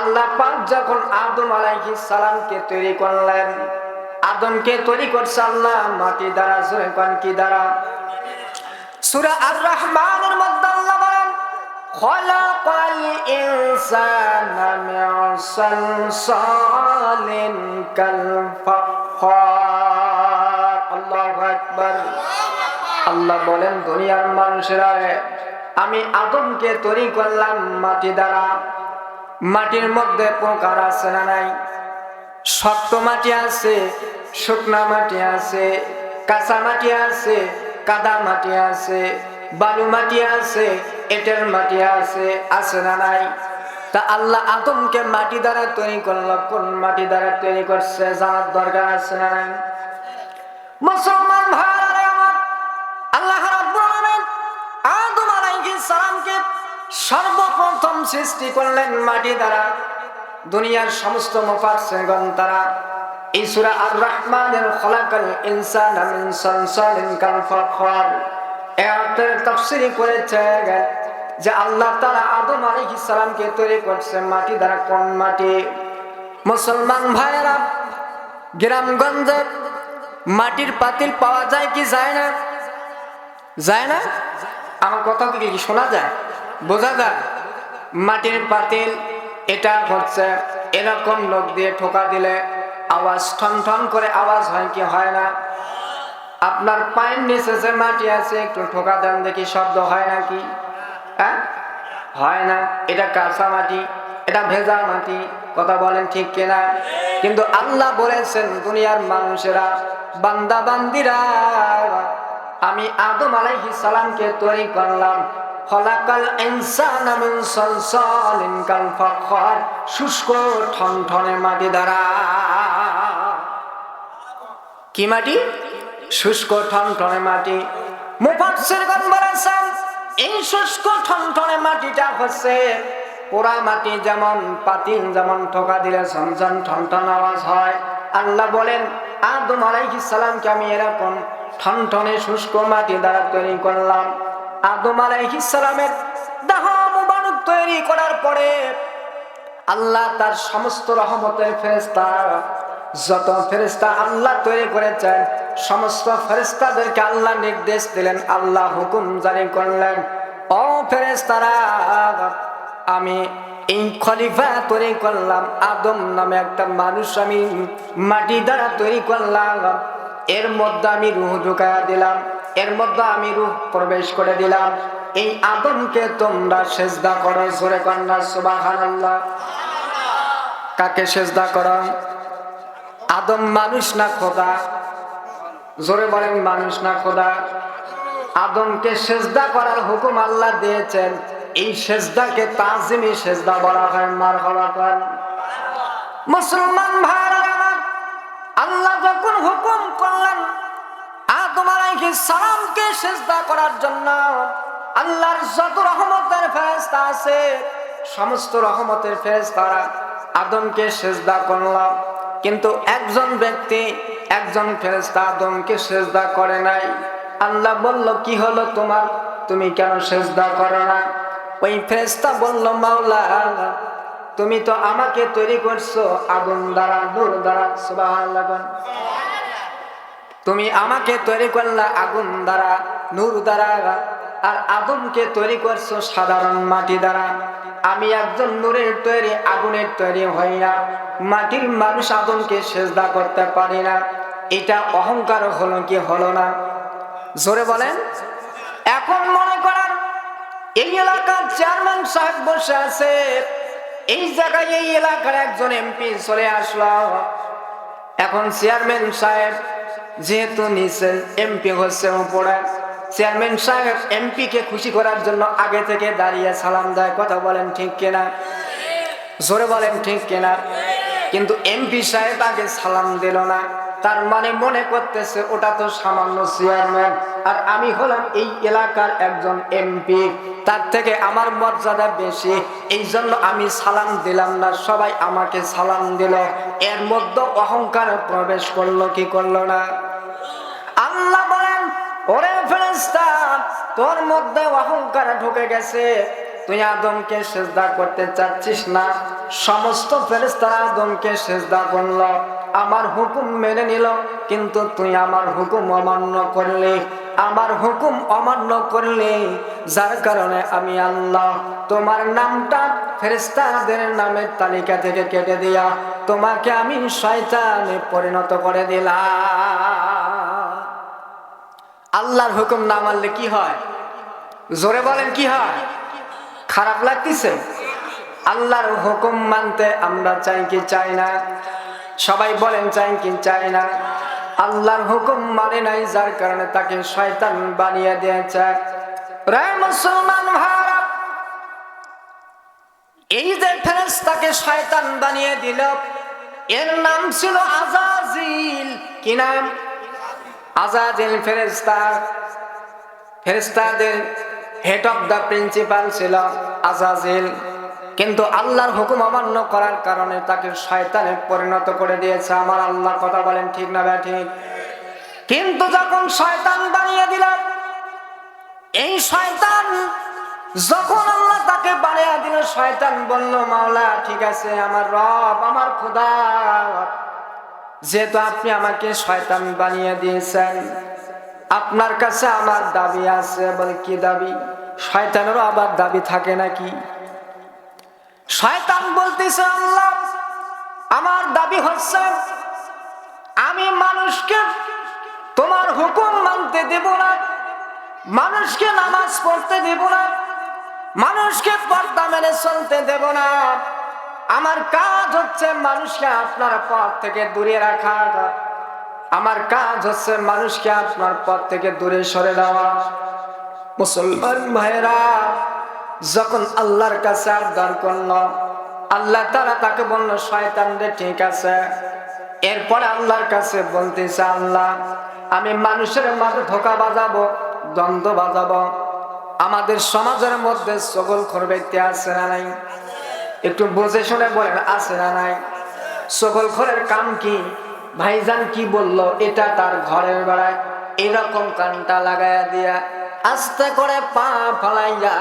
আল্লাহ পাক যখন আদম আলাইহিস সালামকে তৈরি করলেন, আদমকে তৈরি করছে আল্লাহ, মাটি দ্বারা জোরে কোন কি দ্বারা? সূরা আর রহমানের মধ্যে আল্লাহ বলেন, খলাকাল ইনসানা মিন সালসালিন কাল ফাখর। আল্লাহু আকবার। আল্লাহ বলেন, দুনিয়ার মানুষেরা আমি আদমকে তৈরি করলাম মাটি দ্বারা। মাটির মধ্যে প্রকার আছে না নাই? শক্ত মাটি আছে, শুকনা মাটি আছে, কাঁচা মাটি আছে, কাদা মাটি আছে, বালু মাটি আছে এটের মাটি আছে আছে না নাই? তা আল্লাহ আদমকে মাটি দ্বারা তৈরি করল, কোন মাটি দ্বারা তৈরি করছে জানার দরকার আছে না নাই? মুসলমান ভাইরা সর্বপ্রথম সৃষ্টি করলেন মাটি দ্বারা। দুনিয়ার সমস্ত মুফাসসিরগণ তারা। এই সূরা আর রহমানের খলাকাল ইনসানা মিন সালসালিন কাল ফাখর এর তাফসীর করেছে যে আল্লাহ তাআলা আদম আলাইহিস সালামকে তৈরি করছে মাটি দ্বারা কোন মাটি? মুসলমান ভাইরা গ্রামগঞ্জে মাটির পাতিল পাওয়া যায় কি যায় না? যায় না? আমার কথা কি শোনা যায়? বোঝা যায় মাটির পাতিল, এটা হচ্ছে এরকম লোক দিয়ে ঠোকা দিলে আওয়াজ ঠন ঠন করে আওয়াজ হয় কি হয় না? আপনার পায়ের নিচে যে মাটি আছে, একটু ঠোকা দেন দেখি শব্দ হয় নাকি হ্যাঁ? হয় না, এটা কাঁচা মাটি, এটা ভেজা মাটি, কথা বলেন ঠিক কিনা? কিন্তু আল্লাহ বলেছেন, দুনিয়ার মানুষেরা, বান্দা বান্দিরা, আমি আদম আলাইহিস সালামকে তৈরি করলাম। খলাকাল ইনসানা মিন সালসালিন কাল ফাখর, শুষ্ক ঠনঠনে মাটি দ্বারা। কি মাটি? শুষ্ক ঠনঠনে মাটি। মুফাসসিরগণ বলেছেন এই শুষ্ক ঠনঠনে মাটিটা হচ্ছে পোড়া মাটি যেমন পাতিল যেমন ঠোকা দিলে ঝনঝন ঠনঠন আওয়াজ হয়। আল্লাহ বলেন, আদম আলাইহিস সালামকে আমি এরকম ঠনঠনে শুষ্ক মাটি দ্বারা তৈরি করলাম। আদম আলাইহিস সালামের দেহ মুবারক তৈরি করার পরে আল্লাহ তার সমস্ত রহমতের ফেরেস্তা যত ফেরেস্তা আল্লাহ তৈরি করেছেন, সমস্ত ফেরেস্তাদেরকে আল্লাহ নির্দেশ দিলেন, আল্লাহ হুকুম জারি করলেন, ও ফেরেস্তারা আমি এই খলিফা তৈরি করলাম, আদম নামে একটা মানুষ আমি মাটি দ্বারা তৈরি করলাম, এর মধ্যে আমি রুহ ঢুকায়া দিলাম। এর মধ্যে আমি রুহ প্রবেশ করে দিলাম। এই আদমকে তোমরা সেজদা করো, জোরে কন্যা সুবাহান্লাহ কাকে সেজদা করো? আদম মানুষ না খোদা? জোরে বলেন, মানুষ না খোদা? আদমকে সেজদা করার হুকুম আল্লাহ দিয়েছেন। এই সেজদাকে তাজিমি সেজদা বলা হয় মার হওয়া মুসলমান ভাইরা, আল্লাহ যখন হুকুম করলেন আদম সালামকে সেজদা করার জন্য আল্লাহর যত রহমতের ফেরেশতা আছে, সমস্ত রহমতের ফেরেশতারা আদমকে সেজদা করলাম কিন্তু একজন ব্যক্তি, একজন ফেরেশতা আদমকে সেজদা করে নাই। আল্লাহ বলল, কি হলো তোমার? তুমি কেন সেজদা করো না? ওই ফেরেশতা বলল, মাওলা, তুমি তো আমাকে তৈরি করছ আগুন দ্বারা, নূর দ্বারা, সুবহানাল্লাহ। তুমি আমাকে তৈরি করলা আগুন দ্বারা, নূর দ্বারা, আর আগুনকে তৈরি করছ সাধারণ মাটি দ্বারা। আমি একজন নূরের তৈরি, আগুনের তৈরি হই না। মাটির মানুষ আগুনকে সেজদা করতে পারি না। এটা অহংকার হলো কি হলো না? জোরে বলেন। এখন মনে করেন, এই এলাকার চেয়ারম্যান সাহেব বসে আছে। এই জায়গায় এই এলাকার একজন এমপি চলে আসলো। এখন চেয়ারম্যান সাহেব যেহেতু নিচে এমপি হচ্ছে উপরে, চেয়ারম্যান সাহেব এমপি কে খুশি করার জন্য আগে থেকে দাঁড়িয়ে সালাম দেয়, কথা বলেন ঠিক কিনা? জোরে বলেন ঠিক কিনা? কিন্তু এমপি সাহেব আগে সালাম দিল না, তার মানে মনে করতেছে ওটা তো সামান্য চেয়ারম্যান। আর আমি হলাম এই এলাকার একজন এমপি তার থেকে আমার মর্যাদা বেশি। এই জন্য আমি সালাম দিলাম না, সবাই আমাকে সালাম দিল। এর মধ্যে অহংকার প্রবেশ করল, কি করল না? আল্লাহ বলেন, ওরে ফেরেস্তা তোর মধ্যে অহংকার ঢুকে গেছে। তুই আদমকে সেজদা করতে চাচ্ছিস না। সমস্ত ফেরেস্তারা আদমকে সেজদা করল। আমার হুকুম মেনে নিল, কিন্তু তুই আমার হুকুম অমান্য করলি। আমার হুকুম অমান্য করলে, যার কারণে আমি আল্লাহ তোমার নামটা ফেরেস্তাদের নামের তালিকা থেকে কেটে দিয়া তোমাকে আমি শয়তানে পরিণত করে দিলাম। আল্লাহর হুকুম না মানলে কি হয়? জোরে বলেন, কি হয়? খারাপ লাগতেছে? আল্লাহর হুকুম মানতে আমরা চাই কি চাই না? সবাই বলেন, চাই কি চাই না? আল্লাহর হুকুম মানে নাই, যার কারণে তাকে শয়তান বানিয়ে দিয়েছে। রে মুসলমান ভাইরা, এই যে ফেরেশতাকে শয়তান বানিয়ে দিল, এর নাম ছিল আজাজিল। কি নাম? আজাজিল ফেরেশতা। ফেরেশতাদের হেড অফ দ্য প্রিন্সিপাল ছিল আজাজিল। কিন্তু আল্লাহর হুকুম অমান্য করার কারণে তাকে শয়তানে পরিণত করে দিয়েছে। আমার আল্লাহ কথা বলেন, ঠিক না ব্যা ঠিক। কিন্তু যখন শয়তান বানিয়ে দিলাম এই শয়তান যখন আল্লাহ তাকে বানিয়ে দিল, শয়তান বলল, মাওলা, ঠিক আছে, আমার রব, আমার খোদা, যেহেতু আপনি আমাকে শয়তান বানিয়ে দিয়েছেন, আপনার কাছে আমার দাবি আছে। বলে, কি দাবি? শয়তানেরও আবার দাবি থাকে নাকি? শয়তান বলতেছে, আল্লাহ, আমার দাবি হচ্ছে আমি মানুষকে তোমার হুকুম মানতে দেব না, মানুষকে নামাজ পড়তে দেব না, মানুষকে পর্দা মেনে চলতে দেব না। আমার কাজ হচ্ছে মানুষকে আপনার পথ থেকে দূরে রাখা, আমার কাজ হচ্ছে মানুষকে আপনার পথ থেকে দূরে সরে দেওয়া। মুসলমান ভাইরা যখন আল্লাহর কাছে আবদার করল, আল্লাহ তারা তাকে বলল, শয়তান রে, ঠিক আছে। এরপরে আল্লাহর কাছে বলতেছে আল্লাহ, আমি মানুষের মাঝে ধোকা বাজাবো, দ্বন্দ্ব বাজাবো। আমাদের সমাজের মধ্যে সকল ব্যক্তি আছে না নাই? একটু বুঝে শুনে বলেন, আছে না নাই। সকল ঘরের কাম কি? ভাইজান কি বলল? এটা তার ঘরের বেড়ায় এরকম কানটা লাগাইয়া দিয়া আস্তে করে পা ফালাইয়া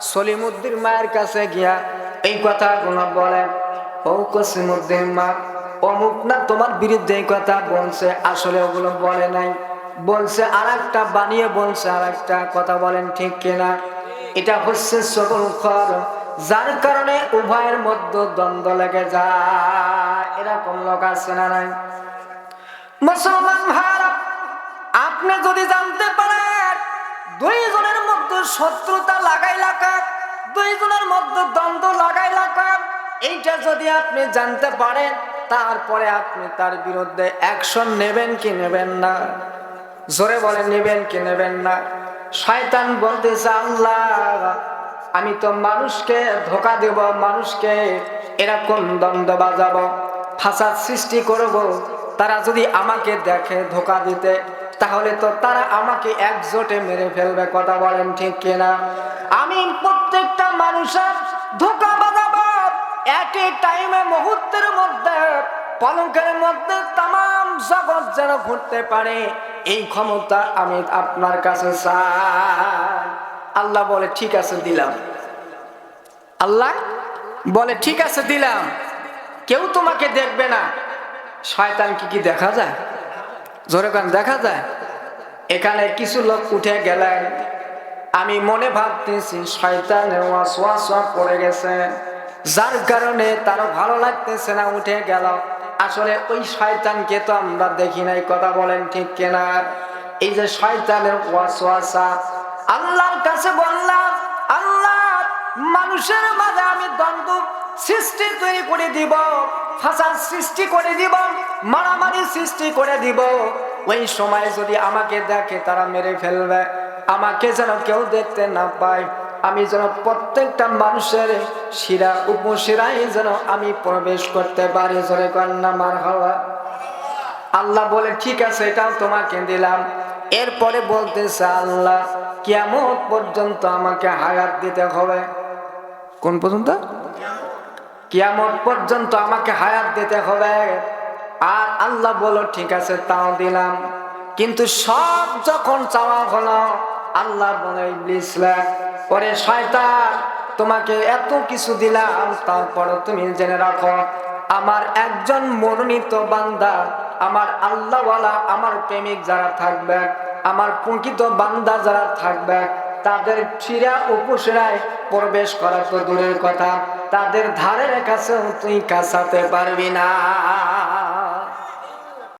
সলিমুদ্দিন মায়ের কাছে গিয়া এই কথাগুলো বলে, ও কসিমুদ্দিন মা, অমুক না তোমার বিরুদ্ধে এই কথা বলছে? আসলে ওগুলো বলে নাই। বলছে আর একটা বানিয়ে বলছে আর একটা কথা বলেন ঠিক কিনা? এটা হচ্ছে সকল খর, যার কারণে উভয়ের মধ্যে দ্বন্দ্ব লেগে যায়। এরকম লোক আছে না নাই? মুসলমান ভাইরা আপনি যদি জানতে পারেন দুইজনের মধ্যে শত্রুতা লাগাই লাগাক দুইজনের মধ্যে দ্বন্দ্ব লাগাই লাগাক এইটা যদি আপনি জানতে পারেন, তারপরে আপনি তার বিরুদ্ধে অ্যাকশন নেবেন কি নেবেন না? জোরে বলে নেবেন কি নেবেন না? শয়তান বলতেছে, আল্লাহ, আমি তো মানুষকে ধোকা দেব, মানুষকে এরকম দ্বন্দ্ব বাজাবো ফাঁসার সৃষ্টি করব। তারা যদি আমাকে দেখে ধোকা দিতে তাহলে তো তারা আমাকে একজোটে মেরে ফেলবে, কথা বলেন ঠিক কিনা? আমি প্রত্যেকটা মানুষের ধোকা বাজাবো একই টাইমে মুহূর্তের মধ্যে, পলকের মধ্যে তাম জগৎ যেন ঘুরতে পারে। এই ক্ষমতা আমি আপনার কাছে আল্লাহ বলে, ঠিক আছে, দিলাম। আল্লাহ বলে, ঠিক আছে, দিলাম। কেউ তোমাকে দেখবে না। শয়তান কি কি দেখা যায়? জোরে কান, দেখা যায়? এখানে কিছু লোক উঠে গেলেন। আমি মনে ভাবতেছি, শয়তানের ওয়াসওয়াসা পড়ে গেছে। যার কারণে তারও ভালো লাগতেছে না, উঠে গেল। আসলে ওই শয়তানকে তো আমরা দেখি নাই, কথা বলেন ঠিক কেনা? এই যে শয়তানের ওয়াসওয়াসা, আল্লাহর কাছে বললাম, আল্লাহ, মানুষের মাঝে আমি দ্বন্দ্ব সৃষ্টি তৈরি করে দিব ফাঁসার সৃষ্টি করে দিব, মারামারি সৃষ্টি করে দিব। ওই সময় যদি আমাকে দেখে, তারা মেরে ফেলবে। আমাকে যেন কেউ দেখতে না পায়। আমি যেন প্রত্যেকটা মানুষের শিরা উপশিরাই যেন আমি প্রবেশ করতে পারি। জোরে কন্যা মার হওয়া আল্লাহ বলে, ঠিক আছে, এটাও তোমাকে দিলাম। এরপরে বলতেছে আল্লাহ কেমন পর্যন্ত আমাকে হায়াত দিতে হবে। কোন পর্যন্ত? কিয়ামত পর্যন্ত আমাকে হায়াত দিতে হবে। আর আল্লাহ বলো ঠিক আছে, তাও দিলাম। কিন্তু সব যখন চাওয়া হলো, আল্লাহ বলে, ইবলিস পরে শয়তান, তোমাকে এত কিছু দিলাম তারপর তুমি জেনে রাখো, আমার একজন মনোনীত বান্দা, আমার আল্লাহওয়ালা, আমার প্রেমিক যারা থাকবে, আমার প্রকৃত বান্দা যারা থাকবে তাদের শিরা উপসেরায় প্রবেশ করা তো দূরের কথা। তাদের ধারের কাছেও তুই কাঁচাতে পারবি না।